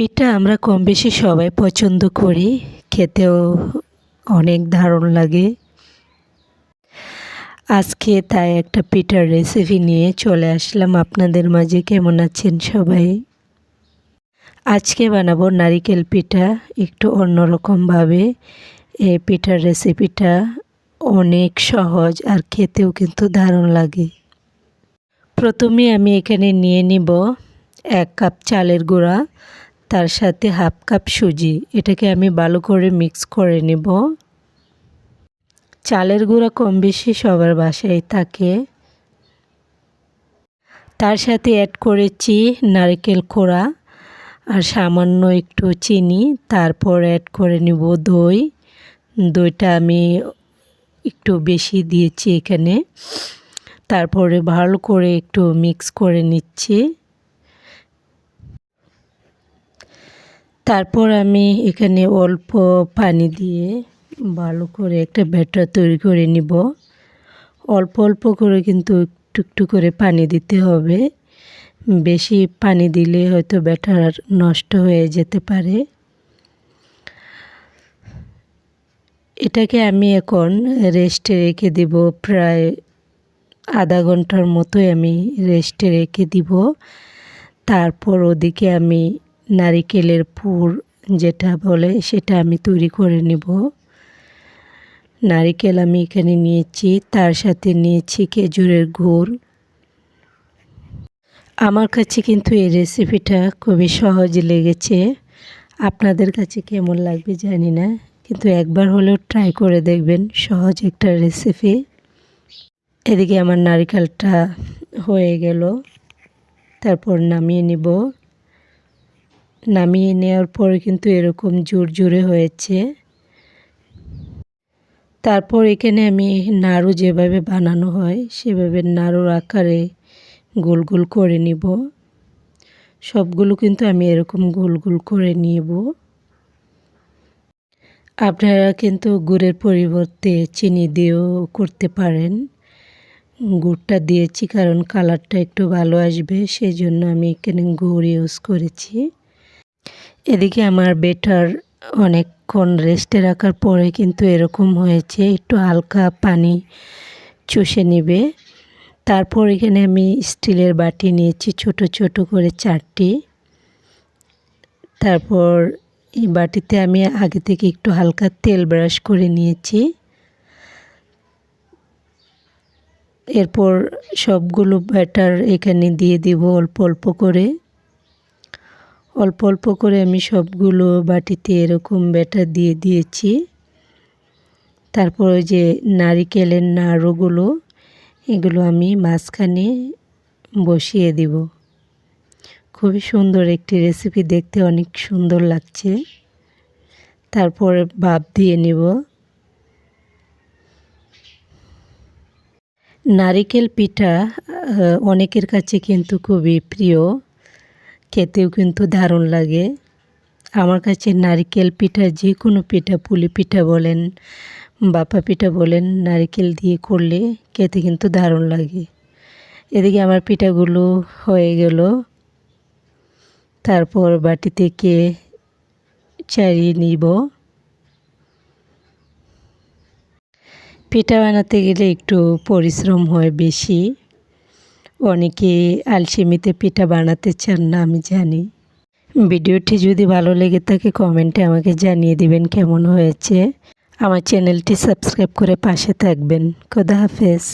পিঠা আমরা কম বেশি সবাই পছন্দ করি, খেতেও অনেক দারুণ লাগে। আজকে তাই একটা পিঠার রেসিপি নিয়ে চলে আসলাম আপনাদের মাঝে, কেমন আছেন সবাই? আজকে বানাবো নারিকেল পিঠা একটু অন্যরকমভাবে। এই পিঠার রেসিপিটা অনেক সহজ আর খেতেও কিন্তু দারুণ লাগে। প্রথমে আমি এখানে নিয়ে নিব এক কাপ চালের গুঁড়া তার সাথে হাফ কাপ সুজি, এটাকে আমি ভালো করে মিক্স করে নেব। চালের গুঁড়া কম বেশি সবার বাসায় থাকে। তার সাথে অ্যাড করেছি নারকেল কোড়া আর সামান্য একটু চিনি, তারপর অ্যাড করে নিব দই। দইটা আমি একটু বেশি দিয়েছি এখানে। তারপরে ভালো করে একটু মিক্স করে নিচ্ছি। তারপর আমি এখানে অল্প পানি দিয়ে ভালো করে একটা ব্যাটার তৈরি করে নিব। অল্প অল্প করে কিন্তু একটু একটু করে পানি দিতে হবে। বেশি পানি দিলে হয়তো ব্যাটার নষ্ট হয়ে যেতে পারে। এটাকে আমি এখন রেস্টে রেখে দিব প্রায় আধা ঘণ্টার মতোই আমি রেস্টে রেখে দিব। তারপর ওদিকে আমি নারিকেলের পুর যেটা বলে, সেটা আমি তৈরি করে নেব। নারিকেল আমি এখানে নিয়েছি, তার সাথে নিয়েছি খেজুরের গুড়। আমার কাছে কিন্তু এই রেসিপিটা খুবই সহজ লেগেছে। আপনাদের কাছে কেমন লাগবে জানি না, কিন্তু একবার হলেও ট্রাই করে দেখবেন, সহজ একটা রেসিপি এদিকে আমার নারিকেলটা হয়ে গেল। তারপর নামিয়ে নিব। নামিয়ে নেওয়ার পরে কিন্তু এরকম জোর জোরে হয়েছে। তারপর এখানে আমি নাড়ু যেভাবে বানানো হয়, সেভাবে নাড়ুর আকারে গোল গোল করে নিব। সবগুলো কিন্তু আমি এরকম গোল গোল করে নিব। আপনারা কিন্তু গুড়ের পরিবর্তে চিনি দিয়েও করতে পারেন। গুড়টা দিয়েছি কারণ কালারটা একটু ভালো আসবে সেই জন্য আমি এখানে গুড় ইউজ করেছি। এদিকে আমার বেটার অনেকক্ষণ রেস্টে রাখার পরে কিন্তু এরকম হয়েছে, একটু হালকা পানি চষে নেবে। তারপর এখানে আমি স্টিলের বাটি নিয়েছি, ছোট ছোট করে চারটি। তারপর এই বাটিতে আমি আগে থেকে একটু হালকা তেল ব্রাশ করে নিয়েছি। এরপর সবগুলো ব্যাটার এখানে দিয়ে দিব অল্প অল্প করে। অল্প অল্প করে আমি সবগুলো বাটিতে এরকম ব্যাটার দিয়ে দিয়েছি। তারপর ওই যে নারিকেলের নাড়ুগুলো, এগুলো আমি মাঝখানে বসিয়ে দিব। খুবই সুন্দর একটি রেসিপি দেখতে, অনেক সুন্দর লাগছে। তারপর ভাপ দিয়ে নিব। নারিকেল পিঠা অনেকের কাছে কিন্তু খুবই প্রিয়। খেতেও কিন্তু দারুণ লাগে। আমার কাছে নারিকেল পিঠা যে কোনো পিঠা, পুলি পিঠা বলেন, বাপা পিঠা বলেন, নারিকেল দিয়ে করলে খেতে কিন্তু দারুণ লাগে। এদিকে আমার পিঠাগুলো হয়ে গেল। তারপর বাটি থেকে চারিয়ে নিব। পিঠা বানাতে গেলে একটু পরিশ্রম হয় বেশি। অনেকে আলসেমিতে পিঠা বানাতে চান না, আমি জানি। ভিডিওটি যদি ভালো লেগে থাকে, কমেন্টে আমাকে জানিয়ে দিবেন কেমন হয়েছে। আমার চ্যানেলটি সাবস্ক্রাইব করে পাশে থাকবেন। খোদা হাফেজ।